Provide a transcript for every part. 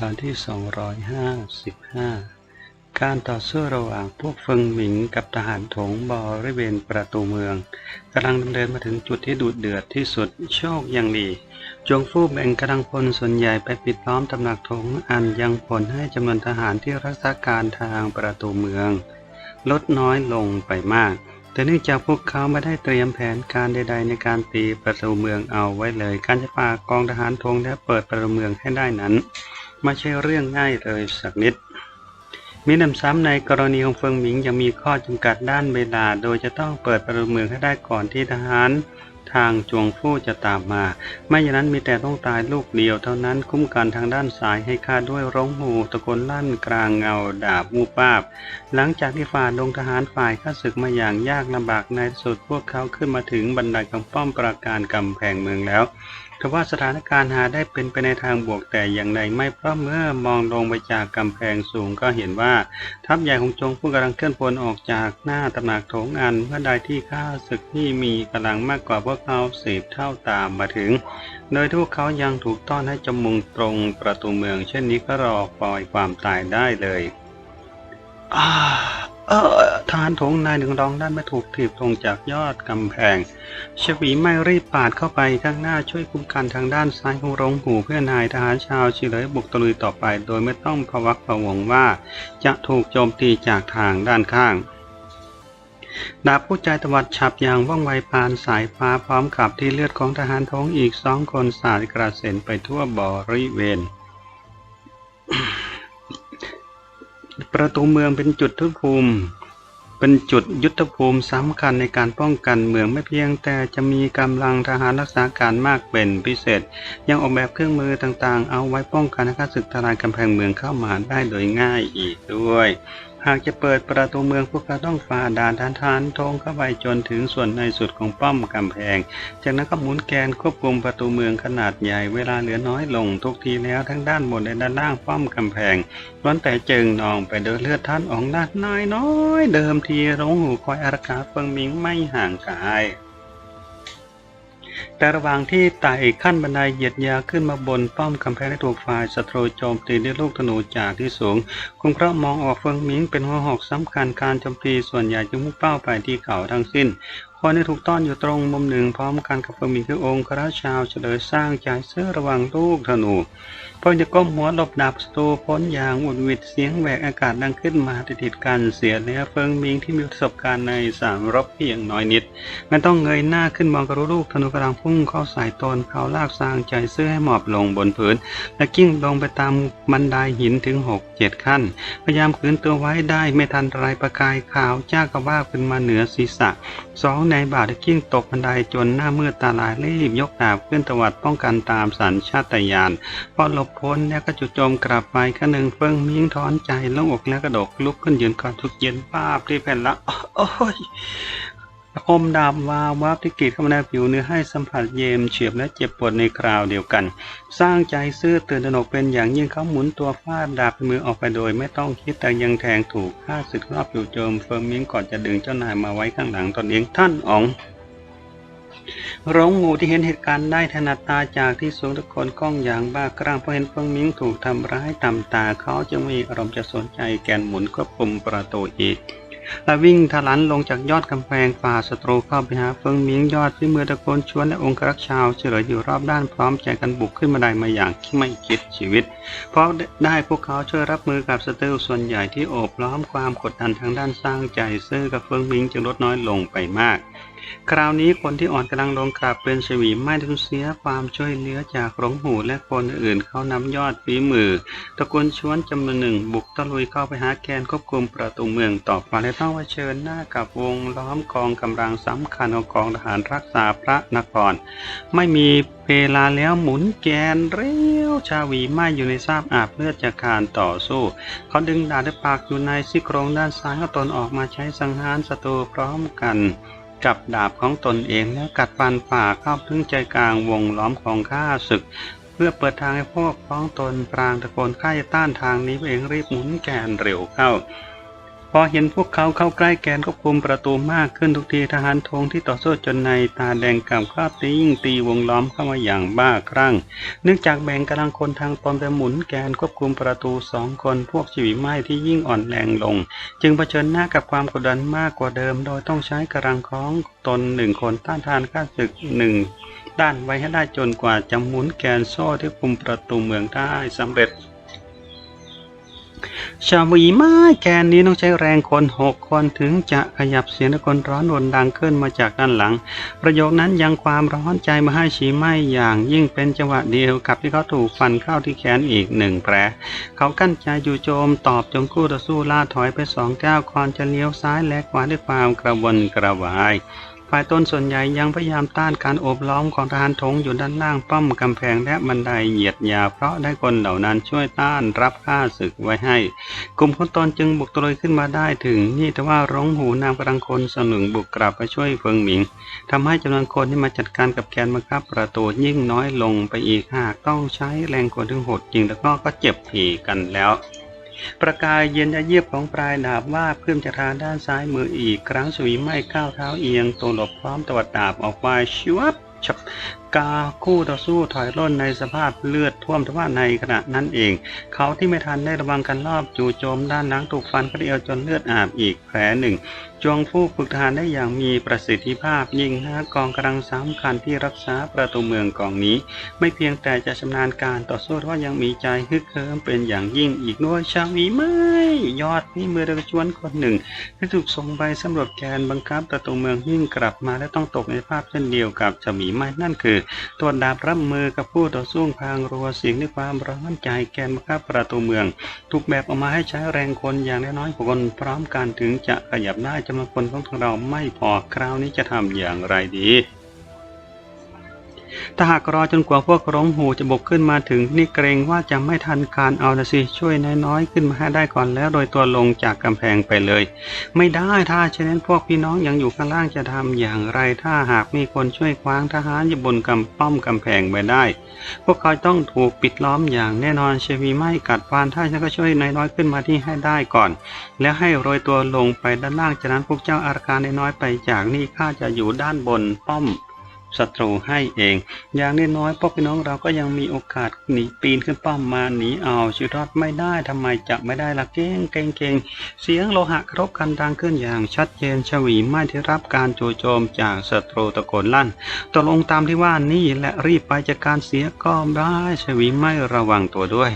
ตอนที่ 255 การต่อสู้ระหว่างพวกเฟิงหมิงกับทหารถงบริเวณประตูเมืองกำลังดำเนินมาถึงจุดที่ดุเดือดที่สุดโชคยังดี จงฟู่แบ่งกำลังพลส่วนใหญ่ไปปิดล้อมตำหนักถงอันยังผลให้จำนวนทหารที่รักษาการทางประตูเมือง ลดน้อยลงไปมาก แต่เนื่องจากพวกเขาไม่ได้เตรียมแผนการใด ๆ ในการตีประตูเมืองเอาไว้เลย การจะพากองทหารธงและเปิดประตูเมืองให้ได้นั้น ไม่ใช่เรื่องง่ายเลยสักนิด มีนำซ้ำในกรณีของเฟิงหมิงยังมีข้อจำกัดด้านเวลา โดยจะต้องเปิดประตูเมืองให้ได้ก่อนที่ทหารทางจวงฟู่จะตามมา ไม่อย่างนั้นมีแต่ต้องตายลูกเดียวเท่านั้นคุ้มกันทางด้านซ้ายให้ข้าด้วยร้องหูตะโกนลั่นกลางเงาดาบมูปาบ หลังจากที่ฝ่าลงทหารฝ่ายข้าศึกมาอย่างยากลำบากในสุดพวกเขาขึ้นมาถึงบันไดของป้อมปราการกำแพงเมืองแล้ว ทว่าสถานการณ์หาได้เป็นไปในทางบวกแต่อย่างใดไม่เพราะเมื่อมองลงไปจากกำแพงสูงก็เห็นว่า ทัพใหญ่ของจงผู้กำลังเคลื่อนพลออกจากหน้าตำหนักโถงอันเมื่อใดที่ข้าศึกที่มีกำลังมากกว่าพวกเขาสิบเท่าตามมาถึง โดยทุกเขายังถูกต้อนให้จมุงตรงประตูเมือง เช่นนี้ก็รอปล่อยความตายได้เลยอ่า เออทหารถงนายหนึ่งรองด้านไม่ถูกถีบลงจากยอดกำแพงชวีไม่รีบปาดเข้าไปข้างหน้าช่วยคุ้มกันทางด้านซ้ายของรงหูเพื่อนายทหารชาวชิเลยบุกตะลุยต่อไป โดยไม่ต้องพวักพะวงว่า จะถูกโจมตีจากทางด้านข้างดาบผู้ใจตวัดฉับอย่างว่องไวปานสายฟ้าพร้อมกับที่เลือดของทหารท้องอีกสองคนสาดกระเซ็นไปทั่วบริเวณ ประตูเมืองเป็นจุดทุพภูมิ เป็นจุดยุทธภูมิสำคัญในการป้องกันเมืองไม่เพียงแต่จะมีกำลังทหารรักษาการมากเป็นพิเศษ ยังออกแบบเครื่องมือต่างๆ เอาไว้ป้องกันข้าศึกทลายกำแพงเมืองเข้ามาได้โดยง่ายอีกด้วยากจะเปิดประตูเมืองพวกเขาต้องฝ่าด่านทานทานทงเข้าไปจนถึงส่วนในสุดของป้อมกำแพง จากนั้นก็หมุนแกนควบคุมประตูเมืองขนาดใหญ่เวลาเหลือน้อยลงทุกทีแล้วทั้งด้านบนและด้านล่างป้อมกำแพงล้วนแต่เจิงนองไปโดยเลือดท่านองด้านน้อยน้อย เดิมทีรงหูคอยอารักขาเฟิงมิงไม่ห่างกาย แต่ระหว่างที่ไต่ขั้นบันไดเหยียดยาขึ้นมาบนป้อมกำแพงได้ถูกฝ่ายศัตรูโจมตีด้วยลูกธนูจากที่สูง คุณพระมองออกเฟิงมิงเป็นหัวหอกสำคัญการโจมตีส่วนใหญ่จะมุ่งเป้าไปที่เขาทั้งสิ้นคนที่ถูกต้อนอยู่ตรงมุมหนึ่งพร้อมกันกับเฟิงมิงคือองค์คราชาวเฉลยสร้างใจเสื้อระวังลูกธนูพิ่งจะก้มหัวหลบดาบศัตรูพ้นอย่างอุดหวิดเสียงแหวกอากาศดังขึ้นมาติดๆกันเสียแล้วเฟิงมิงที่มีประสบการณ์ในสามรบเพียงน้อยนิดไม่ต้องเงยหน้าขึ้นมองกระลูกธนูกำลังพุ่งเข้าใส่ตนเขาลากสร้างใจเสื้อให้หมอบลงบนพื้น และกิ้งลงไปตามบันไดหินถึงหกเจ็ดขั้น พยายามขืนตัวไว้ได้ไม่ทันไรประกายขาวจ้ากระว่าขึ้นมาเหนือศีรษะสองในบาทกิ้งตกบันไดจนหน้ามืดตาลายรีบยกดาบขึ้นตวัดป้องกันตามสัญชาตญาณพอหลบพ้นแล้วก็จุดโจมกลับไปข้างหนึ่งเฟิงมิงถอนใจลงอกแล้วกระดกลุกขึ้นยืนก่อนทุกเย็นป้าบที่แผ่นละโอ้ยคมดาบวาววับที่กรีดเข้ามาในผิวเนื้อให้สัมผัสเย็นเฉียบและเจ็บปวดในคราวเดียวกัน สร้างใจซื่อตื่นตระหนกเป็นอย่างยิ่งเขาหมุนตัวฟาดดาบมือออกไปโดย ไม่ต้องคิดแต่ยังแทงถูกฆ่าศึกรอบอยู่โจมเฟิร์มมิงก่อนจะดึงเจ้านายมาไว้ข้างหลังตนเองท่านอ๋อง ร้องงูที่เห็นเหตุการณ์ได้ถนัดตาจากที่สูงตะโกนก้องอย่างบ้ากร่างเพราะเห็นเฟิงมิงถูกทำร้ายต่ำตาเขาจึงมีอารมณ์จะสนใจแกนหมุนควบคุมประตูอีกและวิ่งทะลันลงจากยอดกำแพงฝ่าศัตรูเข้าไปหาเฟิงมิงยอดที่มือตะโกนชวนและองครักษ์ชาวเฉลยอยู่รอบด้านพร้อมใจกันบุกขึ้นมาได้มาอย่างไม่คิดชีวิต เพราะได้พวกเขาช่วยรับมือกับศัตรูส่วนใหญ่ที่โอบล้อมความกดดันทางด้านสร้างใจ ซื่อกับเฟิงมิงจึงลดน้อยลงไปมาก คราวนี้คนที่อ่อนกำลังลงกราบเป็นชวีไม่ต้องเสียความช่วยเหลือจากหลงหูและคนอื่นเขานำยอดฝีมือตะโกนชวนจำนวนหนึ่งบุกตะลุยเข้าไปหาแกนควบคุมประตูเมืองต่อไปและต้องเผชิญหน้ากับวงล้อมกองกำลังสำคัญของกองทหารรักษาพระนคร ไม่มีเวลาแล้วหมุนแกนเร็วชาวีไม่อยู่ในซาบอาบเลือดจากการต่อสู้ เขาดึงดาบด้วยปากอยู่ในซี่โครงด้านซ้ายของตนออกมาใช้สังหารศัตรูพร้อมกัน กับดาบของตนเองแล้วกัดฟันฝ่าเข้าถึงใจกลางวงล้อมของข้าศึก เพื่อเปิดทางให้พวกพ้องตนปรางตะโกนไข้ต้านทางนี้เองรีบหมุนแกนเร็วเข้า พอเห็นพวกเขาเข้าใกล้แกนควบคุมประตูมากขึ้นทุกทีทหารธงที่ต่อสู้จนในตาแดงกำคราบตียิ่งตีวงล้อมเข้ามาอย่างบ้าคลั่ง เนื่องจากแบ่งกำลังคนทางตนไปหมุนแกนควบคุมประตูสองคนพวกชีวิไม้ที่ยิ่งอ่อนแรงลง จึงเผชิญหน้ากับความกดดันมากกว่าเดิม โดยต้องใช้กำลังของตนหนึ่งคนต้านทานข้าศึกหนึ่งด้านไว้ให้ได้จนกว่าจะหมุนแกนโซ่ที่คุมประตูเมืองได้สำเร็จ ชาวีไม้แกนนี้ต้องใช้แรงคนหกคนถึงจะขยับเสียงตะกนร้อนรนดังขึ้นมาจากด้านหลัง ประโยคนั้นยังความร้อนใจมาให้ชีไม้อย่างยิ่งเป็นจังหวะเดียวกับที่เขาถูกฟันเข้าที่แขนอีกหนึ่งแผลเขากั้นใจอยู่โจมตอบจนคู่ต่อสู้ล่าถอยไปสองก้าวก่อนจะเลี้ยวซ้ายและขวาด้วยความกระวนกระวาย ฝ่ายต้นส่วนใหญ่ยังพยายามต้านการโอบล้อมของทหารธงอยู่ด้านล่างป้อมกำแพงและบันไดเหยียดยาเพราะได้คนเหล่านั้นช่วยต้านรับค่าศึกไว้ให้ กลุ่มคนตนจึงบุกตะลุยขึ้นมาได้ถึงนี่แต่ว่าร้องหูนามกำลังคนสนุงบุกกลับไปช่วยเฟิงหมิงทำให้จำนวนคนที่มาจัดการกับแกนบังคับประตูยิ่งน้อยลงไปอีกหากต้องใช้แรงคนถึงหดจริงแล้วก็ก็เจ็บผีกันแล้ว ประกายเย็นยะเยียบของปลายดาบว่าบขึ้นจากทางด้านซ้ายมืออีก ครั้งสวีไม่ก้าวเท้าเอียงตัวหลบพร้อมตวัดดาบออกไปชิวับฉับกาคู่ต่อสู้ถอยร่นในสภาพเลือดท่วมทว่าในขณะนั้นเอง เขาที่ไม่ทันได้ระวังกันรอบจู่โจมด้านหลังถูกฟันกระเดียวจนเลือดอาบอีกแผลหนึ่งจวงผู้ฝึกทหารได้อย่างมีประสิทธิภาพยิงหน้ากองกำลังสำคัญที่รักษาประตูเมืองกองนี้ ไม่เพียงแต่จะชำนาญการต่อสู้ว่ายังมีใจฮึกเหิมเป็นอย่างยิ่งอีกด้วยชาวีไม่ยอดนี่มือเดกชวนคนหนึ่งที่ถูกส่งไปสำรวจแกนบังคับประตูเมืองยิ่งกลับมาและต้องตกในภาพเช่นเดียวกับชาวีไม่นั่นคือตัวดาบรับมือกับผู้ต่อสู้พางรัวเสียงด้วยความร้อนใจแกนครับประตูเมืองถูกแบบออกมาให้ใช้แรงคนอย่างน้อยๆคนพร้อมกันถึงจะขยับได้จำนวนคนของเราไม่พอคราวนี้จะทำอย่างไรดี ถ้าหากรอจนกว่าพวกร้องหูจะบกขึ้นมาถึง นี่เกรงว่าจะไม่ทันการเอานะสิช่วยน้อยๆขึ้นมาให้ได้ก่อนแล้วโดยตัวลงจากกำแพงไปเลย ไม่ได้ถ้าเช่นนั้นพวกพี่น้องยังอยู่ข้างล่างจะทำอย่างไร ถ้าหากมีคนช่วยคว้างทหารอยู่บนกำป้อมกำแพงไปได้ พวกเขาต้องถูกปิดล้อมอย่างแน่นอนเชวีไม่กัดฟันถ้าฉันก็ช่วยน้อยๆขึ้นมาที่ให้ได้ก่อน แล้วให้โรยตัวลงไปด้านล่างจากนั้นพวกเจ้าอาการน้อยๆไปจากนี่ข้าจะอยู่ด้านบนป้อม ศัตรูให้เอง อย่างน้อยๆพวกพี่น้องเราก็ยังมีโอกาสหนีปีนขึ้นป้อมมาหนีเอาชีวิตรอดไม่ได้ทำไมจะไม่ได้ละเก่งเก่งเก่งเสียงโลหะกระทบกันดังขึ้นอย่างชัดเจนชวีไม่ได้รับการโจโจมจากศัตรูตะโกนลั่นตกลงตามที่ว่านี่และรีบไปจัดการเสียก็ได้ชวีไม่ระวังตัวด้วย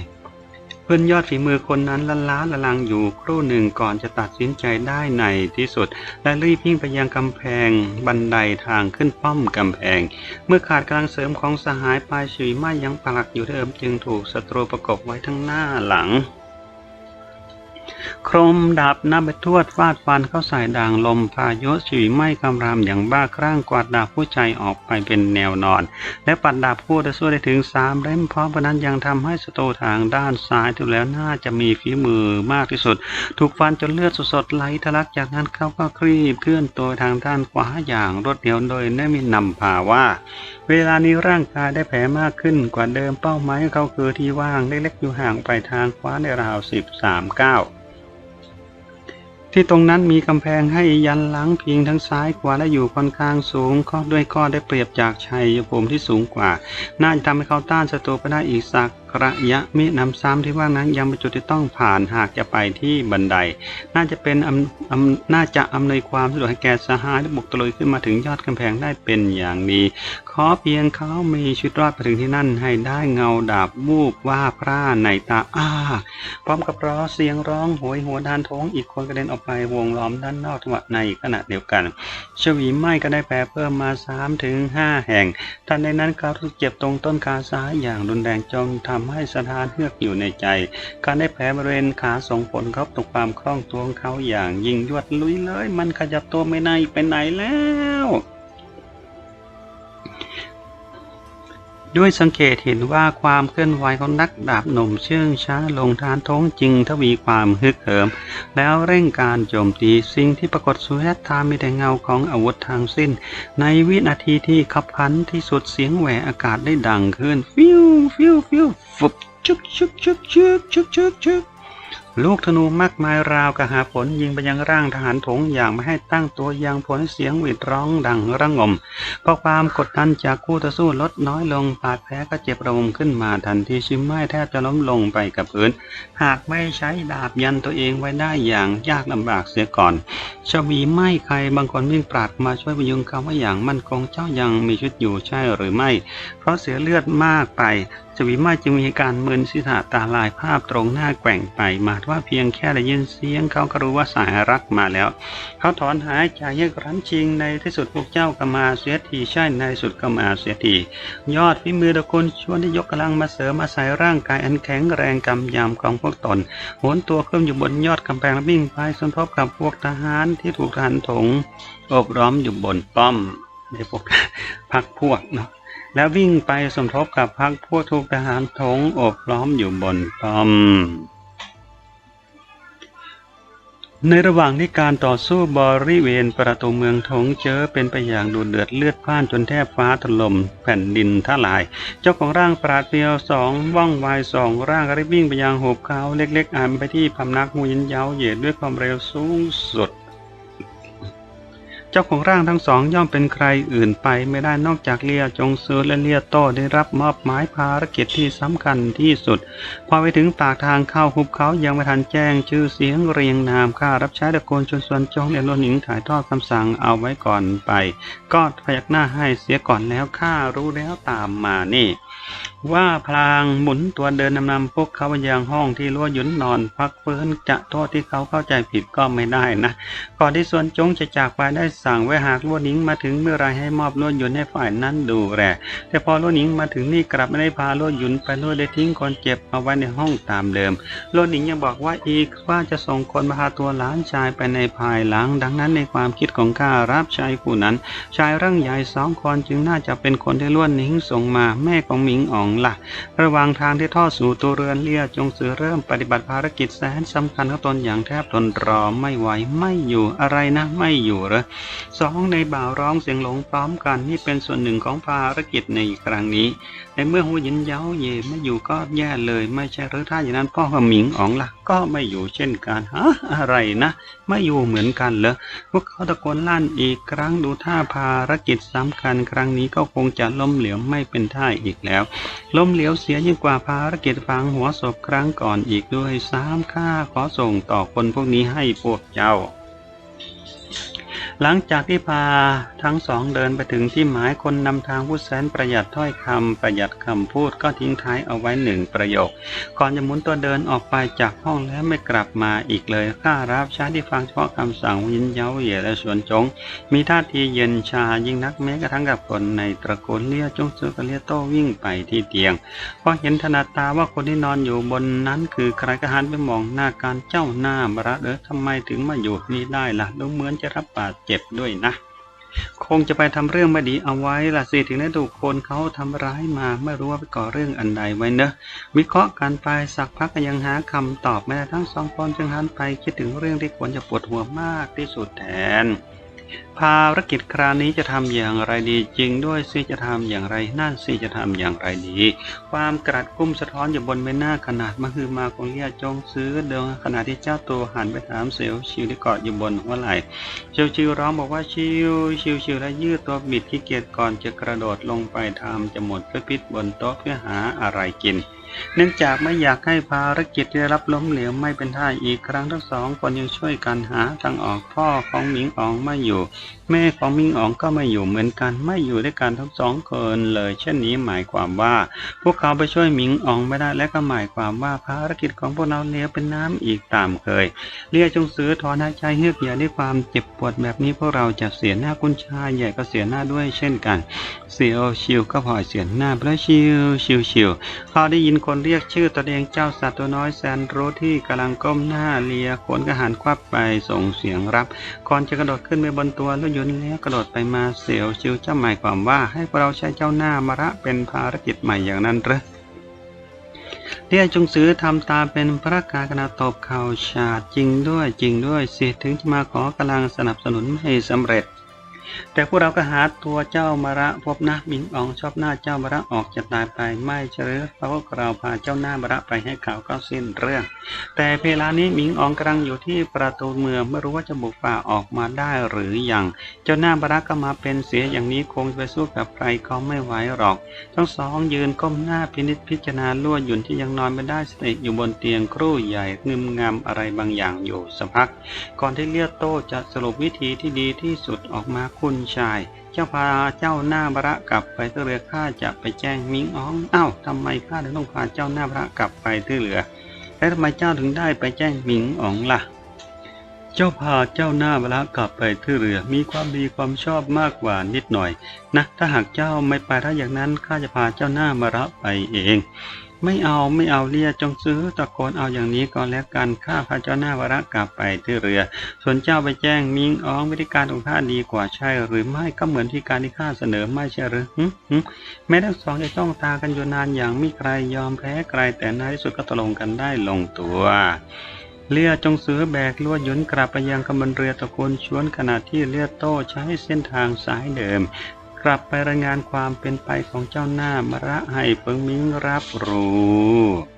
เพื่อนยอดฝีมือคนนั้นละล้าละลังอยู่ครู่หนึ่งก่อนจะตัดสินใจได้ในที่สุด และรีบวิ่งไปยังกำแพงบันไดทางขึ้นป้อมกำแพง เมื่อขาดกำลังเสริมของสหายปลายชีวิไม่ยังปลักอยู่เดิมจึงถูกศัตรูประกบไว้ทั้งหน้าหลัง โครมดาบน้าเบทวดฟาดฟันเข้าใส่ด่างลมพายุชีวิไม่คำรามอย่างบ้าคลั่งกวาดดาบผู้ใจออกไปเป็นแนวนอน และปัดดาบคู่ต่อสู้ได้ถึงสามเล่มพร้อมกันนั้นยังทำให้ศัตรูทางด้านซ้ายที่แล้วน่าจะมีฝีมือมากที่สุด ถูกฟันจนเลือดสดๆไหลทะลักจากนั้นเขาก็คลี่เคลื่อนตัวทางด้านขวาอย่างรวดเร็วโดยไม่มีนำพาว่า เวลานี้ร่างกายได้แผลมากขึ้นกว่าเดิมเป้าหมายของเขาคือที่ว่างเล็กๆอยู่ห่างไปทางขวาในราวสิบสามเก้า ที่ตรงนั้นมีกำแพงให้ยันหลังพิงทั้งซ้ายขวาและอยู่ค่อนข้างสูงข้อด้วยข้อได้เปรียบจากชัยภูมิที่สูงกว่า น่าจะทำให้เขาต้านศัตรูไปได้อีกสัก ระยะมินำซ้ำที่ว่านั้นยังเป็นจุดที่ต้องผ่านหากจะไปที่บันได น่าจะเป็นอำอำน่าจะอำนวยความสะดวกให้แก่สหายที่บุกตะลุยขึ้นมาถึงยอดกำแพงได้เป็นอย่างดีขอเพียงเขามีชีวิตรอดไปถึงที่นั่นให้ได้เงาดาบวูบว่าพร่าในตาอ้า พร้อมกับร้องเสียงร้องโหยหัวดานท้องอีกคนกระเด็นออกไปวงล้อมด้านนอกจังหวะในขณะเดียวกันชวีไม้ก็ได้แผลเพิ่มมา3ถึง5แห่งทันในนั้นเขาถูกเจ็บตรงต้นขาซ้ายอย่างรุนแรงจนทำให้สถานเฮือกอยู่ในใจ การได้แผลบริเวณขาส่งผลครับต่อความคล่องตัวของเขาอย่างยิ่งยวดลุยเลย มันขยับตัวไม่ได้ไปไหนแล้ว ด้วยสังเกตเห็นว่าความเคลื่อนไหวของนักดาบหนุ่มเชื่องช้าลงทานท้องจริงทวีความฮึกเหิม แล้วเร่งการโจมตีสิ่งที่ปรากฏสุดทามีแต่เงาของอาวุธทางสิ้น ในวินาทีที่ขับขันที่สุดเสียงแหวอากาศได้ดังขึ้น ฟิวฟิวฟิวฟุบชุกชุกชุกชุกชุกชุกชุก ลูกธนูมากมายราวกระหาผลยิงไปยังร่างทหารถงอย่างไม่ให้ตั้งตัวอย่างผลเสียงหวีดร้องดังระงม เพราะความกดดันจากคู่ต่อสู้ลดน้อยลงบาดแผลก็เจ็บระบมขึ้นมาทันทีชิมไม่แทบจะล้มลงไปกับพื้น หากไม่ใช้ดาบยันตัวเองไว้ได้อย่างยากลำบากเสียก่อนชวีไม่ใครบางคนวิ่งปราดมาช่วยพยุงเขาว่าอย่างมั่นคงเจ้ายังมีชีวิตอยู่ใช่หรือไม่ เพราะเสียเลือดมากไปชวีไมาจึงมีการมึนศีรษะตาลายภาพตรงหน้าแกว่งไปมาว่าเพียงแค่ได้ยินเสียงเขาก็รู้ว่าสายรักมาแล้ว เขาถอนหายใจเยือกรั้นชิงในที่สุดพวกเจ้าก็มาเสียทีใช่ในสุดก็มาเสียทียอดฝีมือตะคนชวนที่ยกกำลังมาเสริมอาศัยร่างกายอันแข็งแรงกำยำของพวกตนโหนตัวขึ้นอยู่บนยอดกำแพงและวิ่งไปสมทบกับพวกทหารที่ถูกทหารถงอบร้อมอยู่บนป้อมในพวกพักพวกเนาะแล้ววิ่งไปสมทบกับพักพวกถูกทหารถงอบล้อมอยู่บนป้อม ในระหว่างที่การต่อสู้บริเวณประตูเมืองทงเจอเป็นไปอย่างดูเดือดเลือดพ่านจนแทบฟ้าถล่มแผ่นดินทลาย เจ้าของร่างปราดเปรียวสองว่องไวสองร่างรีบวิ่งไปยังหุบเขาเล็กๆอ่านไปที่พำนักมูยินเยาเหยียดด้วยความเร็วสูงสุด เจ้าของร่างทั้งสองย่อมเป็นใครอื่นไปไม่ได้นอกจากเลียจงซือและเลียโต้ได้รับมอบหมายภารกิจที่สำคัญที่สุด พอไปถึงปากทางเข้าหุบเขายังไม่ทันแจ้งชื่อเสียงเรียงนามข้ารับใช้ตะโกนชวนส่วนจงเรียนรนหญิงถ่ายทอดคำสั่งเอาไว้ก่อนไป ก็พยักหน้าให้เสียก่อนแล้วข้ารู้แล้วตามมานี่ ว่าพลางหมุนตัวเดินนำนำพวกเขาไปยังห้องที่ลัวหยุนนอน พักฟื้นจะโทษที่เขาเข้าใจผิดก็ไม่ได้นะ ก่อนที่ส่วนจงจะจากไปได้สั่งไว้หากลวหนิงมาถึงเมื่อไรให้มอบลวหยุนให้ฝ่ายนั้นดูแลแต่พอลวหนิงมาถึงนี่กลับไม่ได้พาลวหยุนไปลวดได้ทิ้งคนเจ็บเอาไว้ในห้องตามเดิมลวหนิงยังบอกว่าอีกว่าจะส่งคนมาพาตัวหลานชายไปในภายหลัง ดังนั้นในความคิดของข้ารับชายผู้นั้น ชายร่างใหญ่สองคนจึงน่าจะเป็นคนที่ล้วดหนิงส่งมาแม่ของหมิงอ๋องล่ะ ระหว่างทางที่ทอดสู่ตัวเรือนเลี่ยจงสือเริ่มปฏิบัติภารกิจแสนสำคัญของตนอย่างแทบทนรอไม่ไหวไม่อยู่อะไรนะไม่อยู่เหรอสองในบ่าวร้องเสียงหลงพร้อมกันนี่เป็นส่วนหนึ่งของภารกิจในครั้งนี้ในเมื่อหูยินเย้าเย่ไม่อยู่ก็แย่เลย ไม่ใช่หรือถ้าอย่างนั้นพ่อกับหมิงอ๋องล่ะ ก็ไม่อยู่เช่นกันฮะอะไรนะ ไม่อยู่เหมือนกันเหรอพวกเขาตะโกนลั่นอีกครั้งดูท่าภารกิจสำคัญ ครั้งนี้ก็คงจะล้มเหลวไม่เป็นท่าอีกแล้ว ล้มเหลวเสียยิ่งกว่าภารกิจฝังหัวศพครั้งก่อนอีกด้วยสามข้าขอส่งต่อคนพวกนี้ให้พวกเจ้า หลังจากที่พาทั้งสองเดินไปถึงที่หมายคนนำทางผู้แสนประหยัดถ้อยคำประหยัดคำพูดก็ทิ้งท้ายเอาไว้หนึ่งประโยค ก่อนจะหมุนตัวเดินออกไปจากห้องแล้วไม่กลับมาอีกเลยข้ารับใช้ที่ฟังเฉพาะคำสั่งยินเย้าเหยียดและสวนจง มีท่าทีเย็นชายิ่งนักแม้กระทั่งกับคนในตระกูลเลี้ยจงซื้อกเลี้ยโต้วิ่งไปที่เตียงพอเห็นถนัดตาว่าคนที่นอนอยู่บนนั้นคือใครก็หันไปมองหน้าการเจ้าหน้าบระเออทำไมถึงมาอยู่นี่ได้ล่ะดูเหมือนจะรับบาดเจ็บด้วยนะ คงจะไปทำเรื่องไม่ดีเอาไว้ล่ะสิถึงได้ถูกคนเขาทำร้ายมาไม่รู้ว่าไปก่อเรื่องอันใดไว้เนอะวิเคราะห์การไปสักพักก็ยังหาคำตอบไม่ได้ทั้งสองคนจึงหันไปคิดถึงเรื่องที่ควรจะปวดหัวมากที่สุดแทน ภารกิจคราวนี้จะทำอย่างไรดี จริงด้วยสิจะทำอย่างไร นั่นสิจะทำอย่างไรดี ความกระดกุ้มสะท้อนอยู่บนใบหน้าขนาดมหึมาของเลียจงซื้อเดินขณะที่เจ้าตัวหันไปถามเสียวชิวที่เกาะอยู่บนหัวไหล่เชียวชิวร้องบอกว่าชิวชิวชิวและยืดตัวบิดขี้เกียจก่อนจะกระโดดลงไปทำจะหมดเพื่อพิษบนโต๊ะเพื่อหาอะไรกิน เนื่องจากไม่อยากให้ภารกิจได้รับล้มเหลวไม่เป็นท่าอีกครั้งทั้งสองคนยังช่วยกันหาทางออกพ่อของหมิงอ๋องไม่อยู่ แม่ของหมิงอ๋องก็ไม่อยู่เหมือนกันไม่อยู่ด้วยกันทั้งสองคนเลย เช่นนี้หมายความว่า พวกเขาไปช่วยหมิงอ๋องไม่ได้และก็หมายความว่าภารกิจของพวกเราเหลวเป็นน้ำอีกตามเคย เรียจงซื้อถอนหายใจเฮือกใหญ่ด้วยความเจ็บปวดแบบนี้พวกเราจะเสียหน้าคุณชายใหญ่ก็เสียหน้าด้วยเช่นกันเสียวชิวก็พลอยเสียหน้าไปแล้วชิวชิวชิวเขาได้ยินคนเรียกชื่อตนเองเจ้าสัตว์ตัวน้อยแสนรู้ที่กำลังก้มหน้าเลียขนกระหันควับไปส่งเสียงรับก่อนจะกระโดดขึ้นไปบนตัวรถยนต์แล้วกระโดดไปมาเสียวชิวจะหมายความว่าให้พวกเราใช้เจ้าหน้ามาระเป็นภารกิจใหม่อย่างนั้นหรือเรียจงซื้อทำตาเป็นพระกากนาตบเข่าฉาดจริงด้วยจริงด้วยสิถึงจะมาขอกำลังสนับสนุนให้สำเร็จ แต่พวกเราก็หาตัวเจ้ามาระพบนะมิงอองชอบหน้าเจ้ามาระออกจะตายไปไม่เฉลยเพราะพวกเราพาเจ้าหน้ามาระไปให้เขาวก็สิ้นเรื่อง แต่เวลานี้มิงอองกำลังอยู่ที่ประตูเมืองไม่รู้ว่าจะบุกฝ่าออกมาได้หรือยัง เจ้าหน้ามาระก็มาเป็นเสียอย่างนี้คงจะไปสู้กับใครก็ไม่ไหวหรอก ทั้งสองยืนก้มหน้าพินิจพิจารณาลั่วหยุนที่ยังนอนไม่ได้สติอยู่บนเตียงครู่ใหญ่งึมงำอะไรบางอย่างอยู่สักพัก ก่อนที่เลียโต้จะสรุปวิธีที่ดีที่สุดออกมาคุณชาย เจ้าพาเจ้าหน้าบระกลับไปที่เรือข้าจะไปแจ้งมิงอ้องอ้าวทำไมข้าถึงต้องพาเจ้าหน้าบระกลับไปที่เรือและทำไมเจ้าถึงได้ไปแจ้งมิงอ๋องล่ะ เจ้าพาเจ้าหน้าบระกลับไปที่เรือมีความดีความชอบมากกว่านิดหน่อย นะ ถ้าหากเจ้าไม่ไปถ้าอย่างนั้นข้าจะพาเจ้าหน้ามาระไปเอง ไม่เอาไม่เอาเลียจงซื้อตะโกนเอาอย่างนี้ก็แล้วกันข้าพาเจ้าหน้าวรกลับไปที่เรือ ส่วนเจ้าไปแจ้งมิงอ้องวิธีการของข้าดีกว่าใช่ หรือไม่ก็เหมือนที่การที่ข้าเสนอไม่ใช่หรือหึหึแม้ทั้งสองจะจ้องตากันอยู่นานอย่างไม่ใครยอมแพ้ใครแต่ในที่สุดก็ตกลงกันได้ลงตัวเลียจงซื้อแบกลวดหยุนกลับไปยังกำบันเรือตะโกนชวนขณะที่เลียโต้ใช้เส้นทางสายเดิม กลับไปรายงานความเป็นไปของเจ้าหน้ามระให้เปิงมิงรับรู้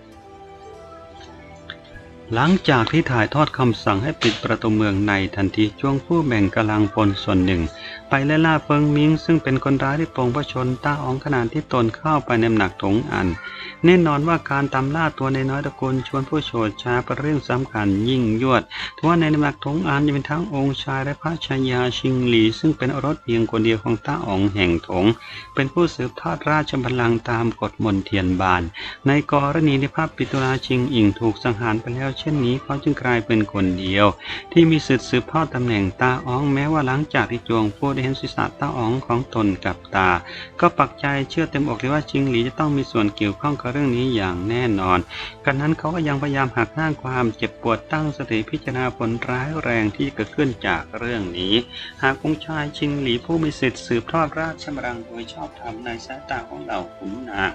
หลังจากที่ถ่ายทอดคำสั่งให้ปิดประตูเมืองในทันทีช่วงผู้แบ่งกำลังพลส่วนหนึ่ง ไปไล่ล่าเฟิงมิงซึ่งเป็นคนร้ายที่ปองพระชนต้าอองขนาดที่ตนเข้าไปในหนักถงอัน แน่นอนว่าการตามล่าตัวในน้อยตะกลชวนผู้โฉดชาเป็นเรื่องสำคัญยิ่งยวดทว่าในน้ำหนักถงอันจะเป็นทั้งองค์ชายและพระชายาชิงหลี ซึ่งเป็นรสเพียงคนเดียวของต้าอองแห่งถง เป็นผู้สืบทอดราชบัลลังก์ตามกฎมนเทียนบาน ในกรณีที่พระปิตุลาชิงอิงถูกสังหารไปแล้วเช่นนี้เขาจึงกลายเป็นคนเดียว ที่มีสิทธิ์สืบทอดตำแหน่งตาอ๋องแม้ว่าหลังจากที่จวงผู้ได้เห็นศีรษะตาอ๋องของตนกับตา ก็ปักใจเชื่อเต็มอกเลยว่าชิงหลีจะต้องมีส่วนเกี่ยวข้องกับเรื่องนี้อย่างแน่นอนกันนั้นเขาก็ยังพยายามหักห้างความเจ็บปวดตั้งสติพิจารณาผลร้ายแรงที่เกิดขึ้นจากเรื่องนี้ หากองชายชิงหลีผู้มีสิทธิ์สืบทอดราชบัลลังก์โดยชอบธรรมในสายตาของเหล่าขุนนาง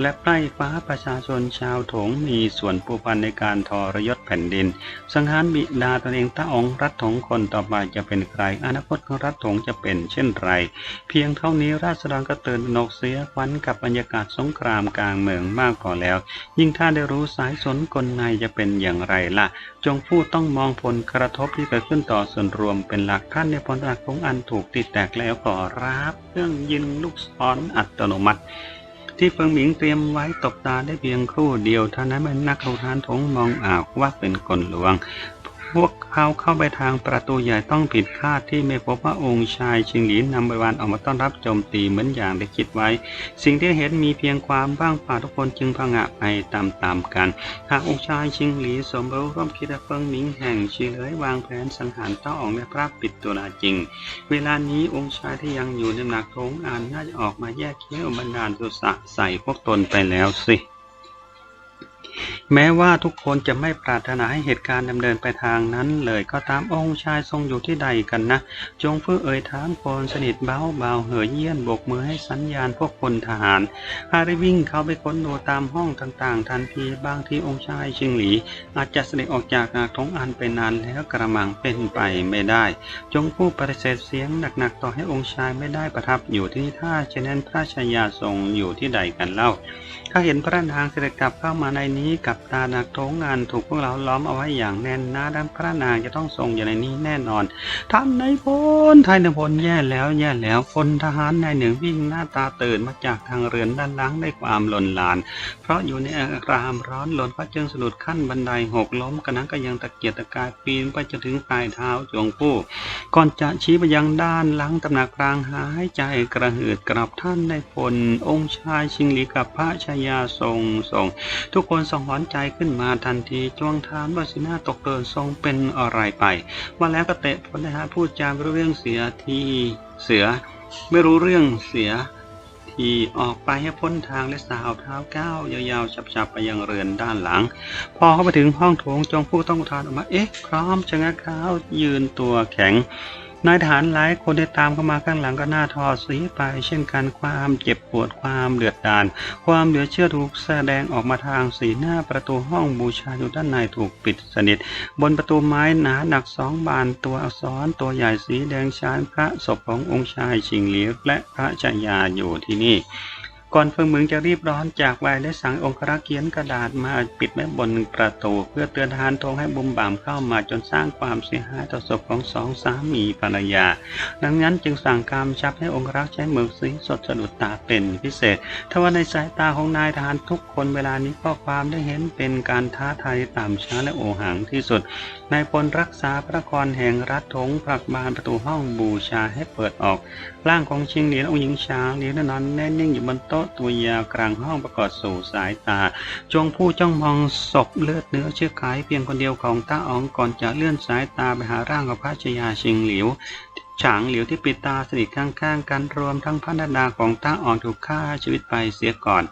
และไพร่ฟ้าประชาชนชาวโถงมีส่วนผูกพันในการทรยศแผ่นดิน สังหารบิดาตนเองต้าองค์รัฐถงคนต่อไปจะเป็นใคร อนาคตของรัฐถงจะเป็นเช่นไร เพียงเท่านี้ราษฎรก็ตื่นนกเสียขวัญกับบรรยากาศสงครามกลางเมืองมากพอแล้ว ยิ่งถ้าได้รู้สายสนกลในจะเป็นอย่างไรล่ะ จงผู้ต้องมองผลกระทบที่เกิดขึ้นต่อส่วนรวมเป็นหลักท่านในพลหลักของอันถูกติดแตกแล้วก็รับ เครื่องยิงลูกศรอัตโนมัติ ที่เฟิงหมิงเตรียมไว้ตบตาได้เพียงครู่เดียวเท่านั้นเป็นนักเขาทานทงมองอาวว่าเป็นกลหลวง พวกเขาเข้าไปทางประตูใหญ่ต้องผิดคาดที่ไม่พบว่าองค์ชายชิงหลีนำบริวารออกมาต้อนรับโจมตีเหมือนอย่างที่คิดไว้ สิ่งที่เห็นมีเพียงความว่างป่าทุกคนจึงพังะไปตามๆกัน หากองค์ชายชิงหลีสมรู้ร่วมคิดและเฟิงหมิงแห่งชีเลยวางแผนสังหารเต้าออกในพระปิดตัวลาจริง เวลานี้องค์ชายที่ยังอยู่ในหนักโถงอ่านน่าจะออกมาแยกเขี้ยวบรรดาลตุสะใส่พวกตนไปแล้วสิ แม้ว่าทุกคนจะไม่ปรารถนาให้เหตุการณ์ดำเนินไปทางนั้น เลยก็ตามองค์ชายทรงอยู่ที่ใดกันนะ จงเพื่อเอ่ยถามคนสนิทเบาเบาเหยเยี่ยนโบกมือให้สัญญาณพวกพลทหารฮาริวิ่งเข้าไปค้นดูตามห้องต่างๆ ทันทีบางทีองค์ชายชิงหลี อาจจะเสด็จออกจากอาทงอันไปนานแล้วกระมังเป็นไปไม่ได้ จงผู้ปฏิเสธเสียงหนักๆ ต่อให้องค์ชายไม่ได้ประทับอยู่ที่นี่าเช่นนั้นพระชายาทรงอยู่ที่ใดกันเล่าข้าเห็นพระนางเสด็จกลับเข้ามาในนี้กับตาหนักโถงงานถูกพวกเราล้อมเอาไว้อย่างแน่นหน้าด้านพระนางจะต้องทรงอยู่ในนี้แน่นอน ท่านนายพลท่านนายพลแย่แล้วแย่แล้วพลทหารนายหนึ่งวิ่งหน้าตาตื่นมาจากทางเรือนด้านหล่างด้ความหล่นหลาน เพราะอยู่ในอารามร้อนหล่นก็จึงสะดุดขั้นบันไดหกล้มกระนั้นก็ยังตะเกียกตะกายปีนไปจนถึงปลายเท้าจวงผู้ก่อนจะชี้ไปยังด้านหลังตำหนักพรางหายใจกระหืดกรับท่านในพลองค์ชายชิงหลีกับพระชายาทรงทรงทุกคนส่งหอนใจขึ้นมาทันทีจ้วงถามว่าสีหน้าตกเกินทรงเป็นอะไรไป ว่าแล้วก็เตะพลทหารพูดจาไม่รู้เรื่องเสียทีเสือ ไม่รู้เรื่องเสียทีออกไปให้พ้นทางและสาวเท้าก้าวยาวๆฉับๆไปยังเรือนด้านหลัง พอเข้าไปถึงห้องโถงจงผู้ต้องทานออกมา เอ๊ะพร้อมชะงักเท้ายืนตัวแข็ง นายทหารหลายคนได้ตามเข้ามาข้างหลังก็หน้าทอดสีไป เช่นกันความเจ็บปวดความเดือดดาลความเหลือเชื่อถูกแสดงออกมาทางสีหน้าประตูห้องบูชาอยู่ด้านในถูกปิดสนิท บนประตูไม้หนาหนักสองบานตัวอักษรตัวใหญ่สีแดงชานพระศพขององค์ชายชิงหลีและพระชายาอยู่ที่นี่ ก่อนเฟิงหมึงจะรีบร้อนจากไปได้สั่งองครักษ์เขียนกระดาษมาปิดไว้บนประตู เพื่อเตือนทารทงให้บุมบ่ามเข้ามาจนสร้างความเสียหายต่อศพของสองสามีภรรยา ดังนั้นจึงสั่งการชับให้องครักษ์ใช้หมึกสีสดสะดุดตาเป็นพิเศษทว่าในสายตาของนายทหารทุกคนเวลานี้ข้อความได้เห็นเป็นการท้าทายต่ำช้าและโอหังที่สุด นายพลรักษาพระครแห่งรัฐทงผลักบานประตูห้องบูชาให้เปิดออก ร่างของชิงเหลียนองหญิงช้างเหลียนนอนแน่นิ่งอยู่บนโต๊ะตัวยาวกลางห้องประกอบสู่สายตา จงผู้จ้องมองศพเลือดเนื้อเชื่อขายเพียงคนเดียวของต้าอ๋องก่อนจะเลื่อนสายตาไปหาร่างของพระชายาชิงเหลียว ฉางเหลิวที่ปิดตาสนิทข้างๆกันรวมทั้งพระนดาของต้าอ่อนถูกฆ่าชีวิตไปเสียก่อน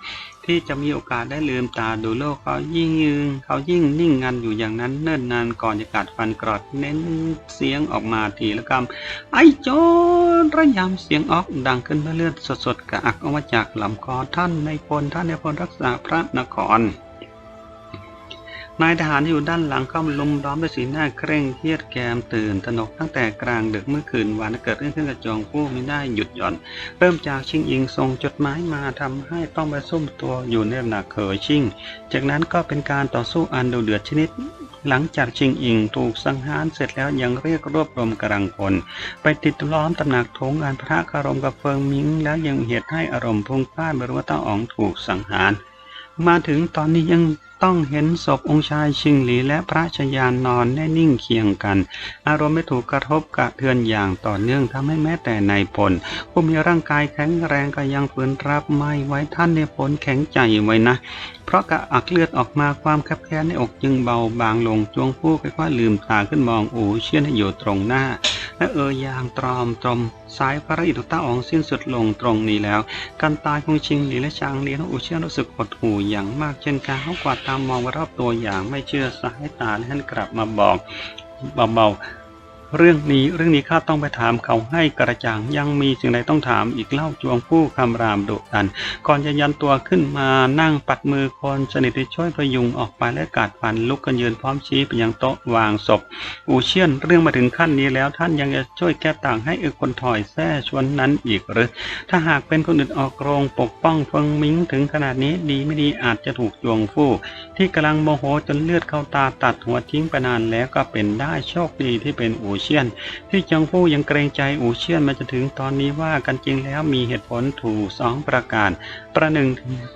ที่จะมีโอกาสได้ลืมตาดูโลกเขายิ่งยืนเขายิ่งนิ่งงันอยู่อย่างนั้นเนิ่นนานก่อนจะกัดฟันกรอดเน้นเสียงออกมาทีละคำไอ้โจรระยำเสียงออกดังขึ้นเมื่อเลือดสดๆกระอักออกมาจากลำคอท่านในพลท่านในพลรักษาพระนคร นายทหารที่อยู่ด้านหลังเข้ามาลุมล้อมด้วยสีหน้าเคร่งเครียดแกมตื่นตนกตั้งแต่กลางดึกเมื่อคืนวานเกิดเรื่องขึ้นกับจองผู้ไม่ได้หยุดหย่อน เริ่มจากชิงอิงส่งจดหมายมาทำให้ต้องไปซุ่มตัวอยู่ในหนักเขยชิง จากนั้นก็เป็นการต่อสู้อันดุเดือดชนิด หลังจากชิงอิงถูกสังหารเสร็จแล้วยังเรียกรวบรวมกำลังพลไปติดล้อมตำหนักทงอันพระคารมกับเฟิงมิงแล้วยังเหตุให้อารมณ์พุ่งพลานบรู้ว่าต้าอ๋องถูกสังหาร มาถึงตอนนี้ยังต้องเห็นศพองค์ชายชิงหลีและพระชายานนอนแน่นิ่งเคียงกัน อารมณ์ไม่ถูกกระทบกระเทือนอย่างต่อเนื่องทำให้แม้แต่นายพลผู้มีร่างกายแข็งแรงก็ยังฝืนรับไม่ไว้ท่านในผลแข็งใจไว้นะ เพราะกระอักเลือดออกมาความคับแค้นในอกจึงเบาบางลงจวงผู้ค่อยๆลืมตาขึ้นมองอูเชี่ยนให้อยู่ตรงหน้า และเออยางตรอมตรมสายพระอิทธิต้าอองสิ้นสุดลงตรงนี้แล้ว การตายของชิงหลีและชางเลียนอุเชี่ยนรู้สึกหดหู่อย่างมากเช่นกันเขากวาดตามมองรอบตัวอย่างไม่เชื่อสายตาและท่านกลับมาบอกเบาๆ เรื่องนี้เรื่องนี้ข้าต้องไปถามเขาให้กระจ่างยังมีสิ่งใดต้องถามอีกเล่าจวงผู้คำรามดุดัน ก่อนจะยันตัวขึ้นมานั่งปัดมือคนสนิทที่ช่วยพยุงออกไปและกาดฟันลุกกันยืนพร้อมชี้ไปยังโต๊ะวางศพ อูเชียนเรื่องมาถึงขั้นนี้แล้วท่านยังจะช่วยแก้ต่างให้เอกคนถอยแท้ชวนนั้นอีกหรือ ถ้าหากเป็นคนอื่นออกโรงปกป้องเฟิงมิงถึงขนาดนี้ดีไม่ดีอาจจะถูกจวงฟู่ที่กำลังโมโหจนเลือดเข้าตาตัดหัวทิ้งไปนานแล้วก็เป็นได้โชคดีที่เป็นอูเชียน ที่จงฟู่ยังเกรงใจอู่เชียนมาจนถึงตอนนี้ว่ากันจริงแล้วมีเหตุผลถูกสองประการ ประหนึ่ง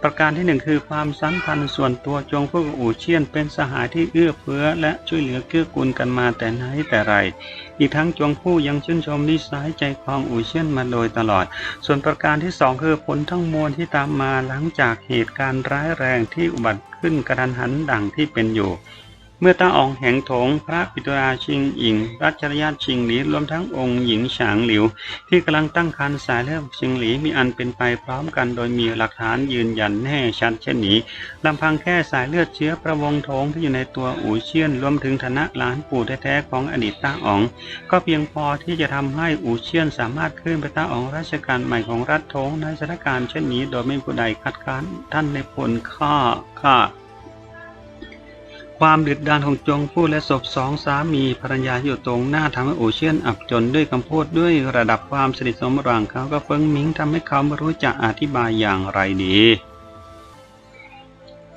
ประการที่หนึ่งคือความสัมพันธ์ส่วนตัวจงฟู่กับอู่เชียน เป็นสหายที่เอื้อเฟื้อและช่วยเหลือเกื้อกูลกันมาแต่ไหนแต่ไร อีกทั้งจงผู้ยังชื่นชมนิสัยใจคองอู่เชียนมาโดยตลอด ส่วนประการที่สองคือผลทั้งมวลที่ตามมาหลังจากเหตุการณ์ร้ายแรงที่อุบัติขึ้นกระทันหันดังที่เป็นอยู่ เมื่อตาอองแห่งถงพระปิตุราชิงอิง รัชรยาชิงหลีรวมทั้งองค์หญิงฉางหลิว ที่กำลังตั้งครรภ์สายเลือดชิงหลีมีอันเป็นไปพร้อมกันโดยมีหลักฐานยืนยันแน่ชัดเช่นนี้ลำพังแค่สายเลือดเชื้อประวงทงที่อยู่ในตัวอูเชียนรวมถึงฐานะหลานปู่แท้ๆของอดีตตาออง ก็เพียงพอที่จะทำให้อูเชียนสามารถขึ้นไปต้าของราชการใหม่ของรัฐทงในสถานการณ์เช่นนี้ โดยไม่ผู้ใดคัดค้านท่านในพลข้าข้า ความดืดดานของจงผู้และศพสองสามีภรรยาอยู่ตรงหน้าทำให้อูเชียนอับจนด้วยคำพูดด้วยระดับความสนิทสนมระหว่างเขาก็เฟิงหมิงทำให้เขาไม่รู้จะอธิบายอย่างไรดี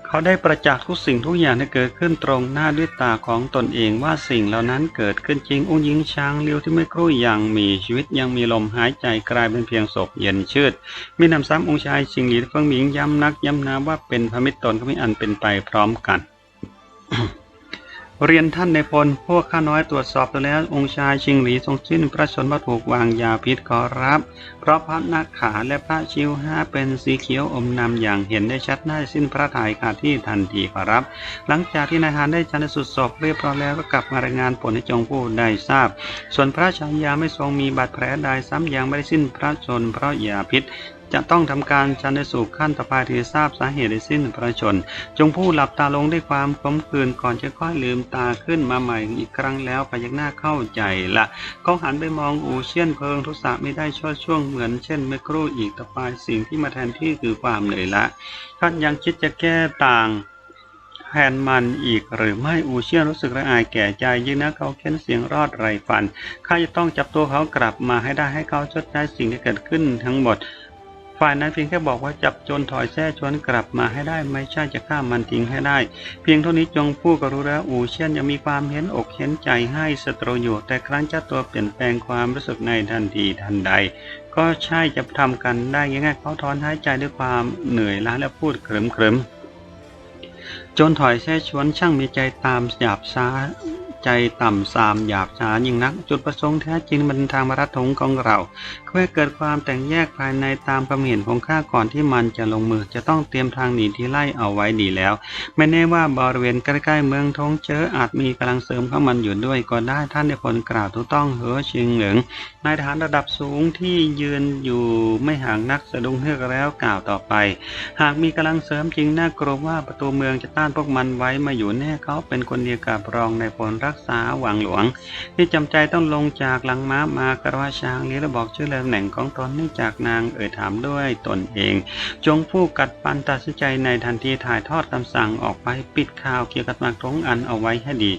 เขาได้ประจักษ์ทุกสิ่งทุกอย่างที่เกิดขึ้นตรงหน้าด้วยตาของตนเองว่าสิ่งเหล่านั้นเกิดขึ้นจริงองค์หญิงช้างเลี้ยวที่ไม่ครู่ยังมีชีวิตยังมีลมหายใจกลายเป็นเพียงศพเย็นชืดมีนำซ้ำองค์ชายชิงหลีเฟิงหมิงย้ำนักย้ำนาว่าเป็นพระมิตรตนก็ไม่อันเป็นไปพร้อมกัน เรียนท่านในพล พวกข้าน้อยตรวจสอบตัวแล้วองค์ชายชิงหลีทรงสิ้นพระชนม์ว่าถูกวางยาพิษขอรับ เพราะพระนาคขาและพระชิวห้าเป็นสีเขียวอมนำอย่างเห็นได้ชัดได้สิ้นพระทัยขาดที่ทันทีขอรับ หลังจากที่นายทหารได้ชันสุดศพเรียบร้อยแล้วก็กลับมารายงานผลให้จงผู้ได้ทราบ ส่วนพระชายาไม่ทรงมีบาดแผลใดซ้ำยังไม่ได้สิ้นพระชนเพราะยาพิษ จะต้องทำการชันสูตรขั้นต่อไปที่ทราบสาเหตุได้สิ้นพระชน จงผู้หลับตาลงด้วยความขมขื่นก่อนจะค่อยลืมตาขึ้นมาใหม่อีกครั้งแล้วพยักหน้าเข้าใจละเขาหันไปมองอูเชียนเพิงทุสะไม่ได้ชดช่วงเหมือนเช่นเมื่อครู่อีกต่อไปสิ่งที่มาแทนที่คือความเหนื่อยละท่านยังคิดจะแก้ต่างแทนมันอีกหรือไม่อูเชียนรู้สึกระอายแก่ใจยิ่งนะเขาเค้นเสียงรอดไรฟันข้าจะต้องจับตัวเขากลับมาให้ได้ให้เขาชดใช้สิ่งที่เกิดขึ้นทั้งหมด ฝ่ายนั้นเพียงแค่บอกว่าจับจรถอยแท้ชวนกลับมาให้ได้ไม่ใช่จะฆ่ามันทิ้งให้ได้ เพียงเท่านี้จงพูดก็รู้แล้วอูเชียนยังมีความเห็นอกเห็นใจให้สตรอยู่แต่ครั้นเจ้าตัวเปลี่ยนแปลงความรู้สึกในทันทีทันใด ก็ใช่จะทำกันได้ง่ายๆเขาถอนหายใจด้วยความเหนื่อยล้าและพูดเคริมๆจนถอยแช่ชวนช่างมีใจตามหยาบช้า ใจต่ำสามหยาบช้ายิ่งนัก จุดประสงค์แท้จริงมันทางมารัฐงของเราเพื่อเกิดความแต่งแยกภายในตามความเห็นของข้าก่อนที่มันจะลงมือจะต้องเตรียมทางหนีที่ไล่เอาไว้ดีแล้ว ไม่แน่ว่าบริเวณใกล้ๆเมืองทงเจออาจมีกำลังเสริมเข้ามันอยู่ด้วยก็ได้ท่านในผลกล่าวถูกต้องเหอชิงเหลือง นายทหารระดับสูงที่ยืนอยู่ไม่ห่างนักสะดุ้งเฮือกแล้วกล่าวต่อไป หากมีกำลังเสริมจริงน่ากลัวว่าประตูเมืองจะต้านพวกมันไว้มาอยู่แน่เขาเป็นคนเดียวกับรองในพลรักษาหวังหลวง ที่จำใจต้องลงจากหลังม้ามากระว่าช้างนี้และบอกชื่อและตำแหน่งของตนเนื่องจากนางเอ่ยถามด้วยตนเอง จงผู้กัดปันตัดสินใจในทันทีถ่ายทอดคำสั่งออกไปปิดข่าวเกี่ยวกับนางทงอันเอาไว้ให้ดี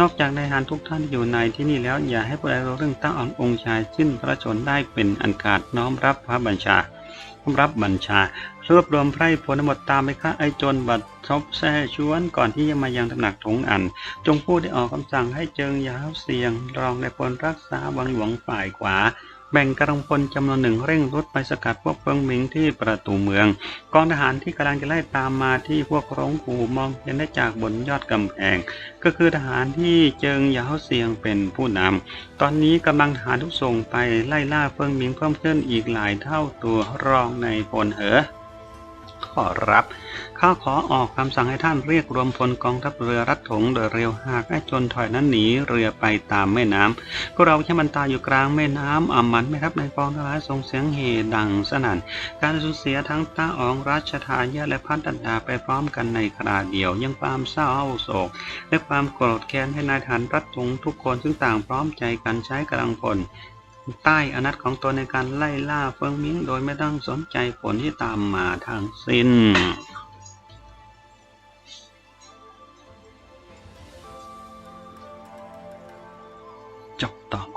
นอกจากนายทหารทุกท่านที่อยู่ในที่นี่แล้วอย่าให้ผู้ใดรู้เรื่องตั้งองค์ชายสิ้นพระชนได้เป็นอันขาดน้อมรับพระบัญชารับบัญชารวบรวมไพร่ผลทั้งหมดตามไปฆ่าไอ้จนบัดทบแซ่ชวนก่อนที่จะมายังตำหนักถงอัน จงผู้ได้ออกคำสั่งให้เจิงยาวเสียง รองในพลรักษาวังหลวงฝ่ายขวา แบ่งกำลังพลจำนวนหนึ่งเร่งรุดไปสกัดพวกเฟิงหมิงที่ประตูเมือง กองทหารที่กำลังจะไล่ตามมาที่พวกร้องหูมองเห็นได้จากบนยอดกำแพง ก็คือทหารที่เจิงยาวเสียงเป็นผู้นำตอนนี้กำลังทหารทุกส่งไปไล่ล่าเฟิงหมิงเพิ่มขึ้นอีกหลายเท่าตัวรองในพลเหอ ขอรับ ข้าขอออกคำสั่งให้ท่านเรียกรวมพลกองทัพเรือรัดถงโดยเร็วหากไอ้จนถอยนั้นหนีเรือไปตามแม่น้ำพวกเราแค่มันตายอยู่กลางแม่น้ำอ่ำมันไหมครับในกองทหารส่งเสียงเฮดังสนั่น การสูญเสียทั้งต้าอองราชทายาและพันดันดาไปพร้อมกันในขณะเดียว ยังความเศร้าโศก และความโกรธแค้นให้นายทหารรัดถงทุกคนซึ่งต่างพร้อมใจกันใช้กำลังพล ใต้อนัตของตนในการไล่ล่าเฟิงมิงโดยไม่ต้องสนใจผลที่ตามมาทางสิ้น จบตอบ